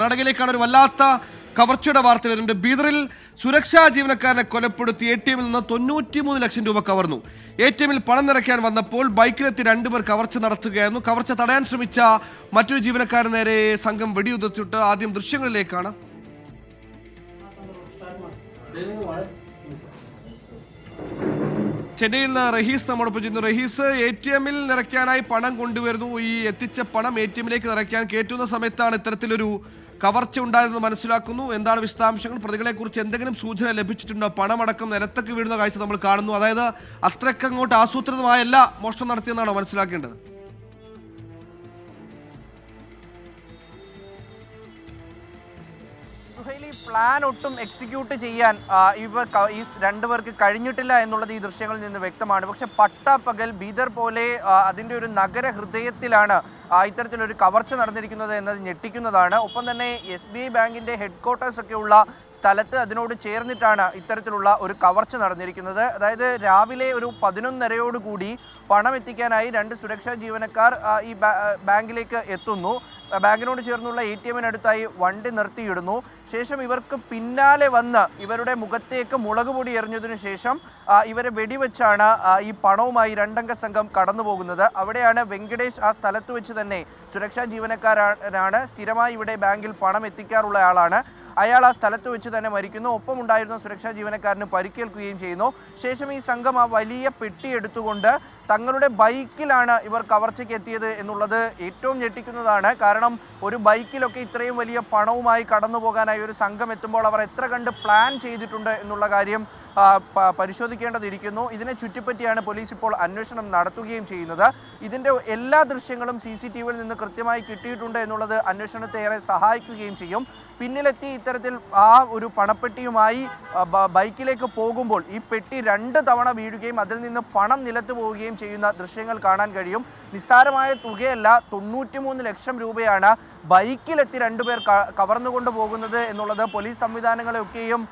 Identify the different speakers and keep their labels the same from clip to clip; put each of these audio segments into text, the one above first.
Speaker 1: കർണാടകയിലേക്കാണ് ഒരു വല്ലാത്ത കവർച്ചയുടെ വാർത്ത വരുന്നുണ്ട്. ബീദറിൽ സുരക്ഷാ ജീവനക്കാരനെ കൊലപ്പെടുത്തി എ ടി എമ്മിൽ നിന്ന് തൊണ്ണൂറ്റിമൂന്ന് ലക്ഷം രൂപ കവർന്നു. എ ടി എമ്മിൽ പണം നിറയ്ക്കാൻ വന്നപ്പോൾ ബൈക്കിലെത്തി രണ്ടുപേർ കവർച്ച നടത്തുകയായിരുന്നു. കവർച്ച തടയാൻ ശ്രമിച്ച മറ്റൊരു ജീവനക്കാരൻ നേരെ സംഘം വെടിയുതിർത്തിട്ട് ആദ്യം ദൃശ്യങ്ങളിലേക്കാണ്. ചെന്നൈയിൽ നിന്ന് റഹീസ് നമ്മോടൊപ്പം ചെയ്യുന്നു റഹീസ് എ ടി എമ്മിൽ നിറയ്ക്കാനായി പണം കൊണ്ടുവരുന്നു. ഈ എത്തിച്ച പണം എ ടി എമ്മിലേക്ക് നിറയ്ക്കാൻ കയറ്റുന്ന സമയത്താണ് ഇത്തരത്തിലൊരു കവർച്ച ഉണ്ടായതെന്ന് മനസ്സിലാക്കുന്നു. എന്താണ് വിശദാംശങ്ങൾ? പ്രതികളെ കുറിച്ച് എന്തെങ്കിലും സൂചന ലഭിച്ചിട്ടുണ്ടോ? പണമടക്കം നിലത്തൊക്കെ വീഴുന്ന കാഴ്ച നമ്മൾ കാണുന്നു. അതായത് അത്രയ്ക്കങ്ങോട്ട് ആസൂത്രിതമായല്ല മോഷണം നടത്തിയെന്നാണോ മനസ്സിലാക്കേണ്ടത്?
Speaker 2: സുഹൈലി പ്ലാൻ ഒട്ടും എക്സിക്യൂട്ട് ചെയ്യാൻ ഇവ ഈ രണ്ടുപേർക്ക് കഴിഞ്ഞിട്ടില്ല എന്നുള്ളത് ഈ ദൃശ്യങ്ങളിൽ നിന്ന് വ്യക്തമാണ്. പക്ഷെ പട്ടാപ്പകൽ ബീദർ പോലെ അതിന്റെ ഒരു നഗര ഹൃദയത്തിലാണ് ഇത്തരത്തിലൊരു കവർച്ച നടന്നിരിക്കുന്നത് എന്നത് ഞെട്ടിക്കുന്നതാണ്. ഒപ്പം തന്നെ എസ് ബി ഐ ബാങ്കിന്റെ ഹെഡ് ഒക്കെ ഉള്ള സ്ഥലത്ത് അതിനോട് ചേർന്നിട്ടാണ് ഇത്തരത്തിലുള്ള ഒരു കവർച്ച നടന്നിരിക്കുന്നത്. അതായത് രാവിലെ ഒരു പതിനൊന്നരയോടുകൂടി പണം എത്തിക്കാനായി രണ്ട് സുരക്ഷാ ജീവനക്കാർ ഈ ബാങ്കിലേക്ക് എത്തുന്നു. ബാങ്കിനോട് ചേർന്നുള്ള എ ടി എമ്മിനടുത്തായി വണ്ടി നിർത്തിയിടുന്നു. ശേഷം ഇവർക്ക് പിന്നാലെ വന്ന് ഇവരുടെ മുഖത്തേക്ക് മുളക് പൊടി എറിഞ്ഞതിനു ശേഷം ഇവരെ വെടിവെച്ചാണ് ഈ പണവുമായി രണ്ടംഗ സംഘം കടന്നു പോകുന്നത് അവിടെയാണ് വെങ്കടേഷ് ആ സ്ഥലത്ത് വെച്ച് തന്നെ സുരക്ഷാ ജീവനക്കാരാണ് സ്ഥിരമായി ഇവിടെ ബാങ്കിൽ പണം എത്തിക്കാറുള്ള ആളാണ്. അയാൾ ആ സ്ഥലത്ത് വെച്ച് തന്നെ മരിക്കുന്നു. ഒപ്പം ഉണ്ടായിരുന്ന സുരക്ഷാ ജീവനക്കാരന് പരിക്കേൽക്കുകയും ചെയ്യുന്നു. ശേഷം ഈ സംഘം ആ വലിയ പെട്ടി എടുത്തുകൊണ്ട് തങ്ങളുടെ ബൈക്കിലാണ് ഇവർ കവർച്ചയ്ക്ക് എത്തിയത് എന്നുള്ളത് ഏറ്റവും ഞെട്ടിക്കുന്നതാണ്. കാരണം ഒരു ബൈക്കിലൊക്കെ ഇത്രയും വലിയ പണവുമായി കടന്നു പോകാനായി ഒരു സംഘം എത്തുമ്പോൾ അവർ എത്ര കണ്ട് പ്ലാൻ ചെയ്തിട്ടുണ്ട് എന്നുള്ള കാര്യം പരിശോധിക്കേണ്ടതിരിക്കുന്നു. ഇതിനെ ചുറ്റിപ്പറ്റിയാണ് പോലീസ് ഇപ്പോൾ അന്വേഷണം നടത്തുകയും ചെയ്യുന്നത്. ഇതിന്റെ എല്ലാ ദൃശ്യങ്ങളും സി സി ടി വിയിൽ നിന്ന് കൃത്യമായി കിട്ടിയിട്ടുണ്ട് എന്നുള്ളത് അന്വേഷണത്തെ ഏറെ സഹായിക്കുകയും ചെയ്യും. പിന്നിലെത്തി ഇത്തരത്തിൽ ആ ഒരു പണപ്പെട്ടിയുമായി ബൈക്കിലേക്ക് പോകുമ്പോൾ ഈ പെട്ടി രണ്ട് തവണ വീഴുകയും അതിൽ നിന്ന് പണം നിലത്ത് പോവുകയും ചെയ്യുന്ന ദൃശ്യങ്ങൾ കാണാൻ കഴിയും. നിസ്സാരമായ തുകയല്ല തൊണ്ണൂറ്റിമൂന്ന് ലക്ഷം രൂപയാണ് ബൈക്കിലെത്തി രണ്ടുപേർ കവർന്നുകൊണ്ട് പോകുന്നത് എന്നുള്ളത് പോലീസ് സംവിധാനങ്ങളെയൊക്കെയും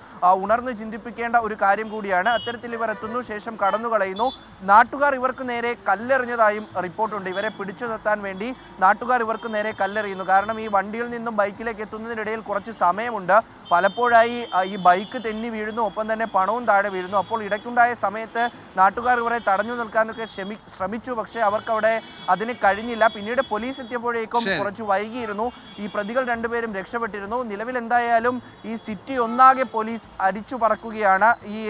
Speaker 2: ഉണർന്ന് ചിന്തിപ്പിക്കേണ്ട ഒരു കാര്യം കൂടിയാണ്. അത്തരത്തിൽ ഇവർ എത്തുന്നു ശേഷം കടന്നു കളയുന്നു. നാട്ടുകാർ ഇവർക്ക് നേരെ കല്ലെറിഞ്ഞതായും റിപ്പോർട്ടുണ്ട്. ഇവരെ പിടിച്ചു നിർത്താൻ വേണ്ടി നാട്ടുകാർ ഇവർക്ക് നേരെ കല്ലെറിയുന്നു. കാരണം ഈ വണ്ടിയിൽ നിന്നും ബൈക്കിലേക്ക് എത്തുന്നതിനിടയിൽ കുറച്ച് സമയമുണ്ട്. പലപ്പോഴായി ഈ ബൈക്ക് തെന്നി വീഴുന്നു ഒപ്പം തന്നെ പണവും താഴെ വീഴുന്നു. അപ്പോൾ ഇടയ്ക്കുണ്ടായ സമയത്ത് നാട്ടുകാർ ഇവരെ തടഞ്ഞു നിൽക്കാനൊക്കെ ശ്രമി ശ്രമിച്ചു. പക്ഷേ അവർക്കവിടെ അതിന് കഴിഞ്ഞില്ല. പിന്നീട് പോലീസ് എത്തിയപ്പോഴേക്കും കുറച്ച് വൈകിയിരുന്നു. ഈ പ്രതികൾ രണ്ടുപേരും രക്ഷപ്പെട്ടിരുന്നു. നിലവിൽ എന്തായാലും ഈ സിറ്റി ഒന്നാകെ പോലീസ് അരിച്ചു പറക്കുകയാണ്. ഈ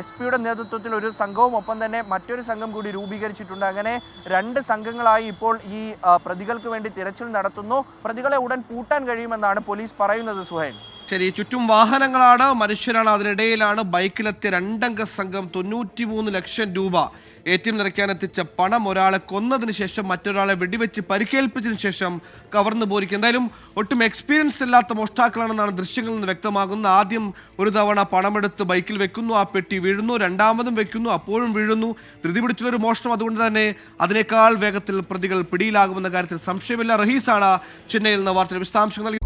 Speaker 2: എസ് പിയുടെ നേതൃത്വത്തിൽ ഒരു സംഘവും ഒപ്പം തന്നെ മറ്റൊരു സംഘം കൂടി രൂപീകരിച്ചിട്ടുണ്ട്. അങ്ങനെ രണ്ട് സംഘങ്ങളായി ഇപ്പോൾ ഈ പ്രതികൾക്ക് വേണ്ടി തിരച്ചിൽ നടത്തുന്നു. പ്രതികളെ ഉടൻ പൂട്ടാൻ കഴിയുമെന്നാണ് പോലീസ് പറയുന്നത് സുഹൈൽ.
Speaker 1: ശരി ചുറ്റും വാഹനങ്ങളാണ്. മനുഷ്യരാണ് അതിനിടയിലാണ് ബൈക്കിലെത്തിയ രണ്ടംഗ സംഘം തൊണ്ണൂറ്റി മൂന്ന് ലക്ഷം രൂപ എ ടി എം നിറയ്ക്കാനെത്തിച്ച പണം ഒരാളെ കൊന്നതിന് ശേഷം മറ്റൊരാളെ വെടിവെച്ച് പരിക്കേൽപ്പിച്ചതിന് ശേഷം കവർന്നു പോരിക്കും എന്തായാലും ഒട്ടും എക്സ്പീരിയൻസ് ഇല്ലാത്ത മോഷ്ടാക്കളാണെന്നാണ് ദൃശ്യങ്ങളിൽ നിന്ന് വ്യക്തമാകുന്നത്. ആദ്യം ഒരു തവണ പണമെടുത്ത് ബൈക്കിൽ വെക്കുന്നു ആ പെട്ടി വീഴുന്നു രണ്ടാമതും വെക്കുന്നു അപ്പോഴും വീഴുന്നു. ധൃതി പിടിച്ചുള്ളൊരു മോഷണം അതുകൊണ്ട് തന്നെ അതിനേക്കാൾ വേഗത്തിൽ പ്രതികൾ പിടിയിലാകുമെന്ന കാര്യത്തിൽ സംശയമില്ല. റഹീസാണ് ചെന്നൈയിൽ നിന്ന് വാർത്തയുടെ വിശദാംശങ്ങൾ.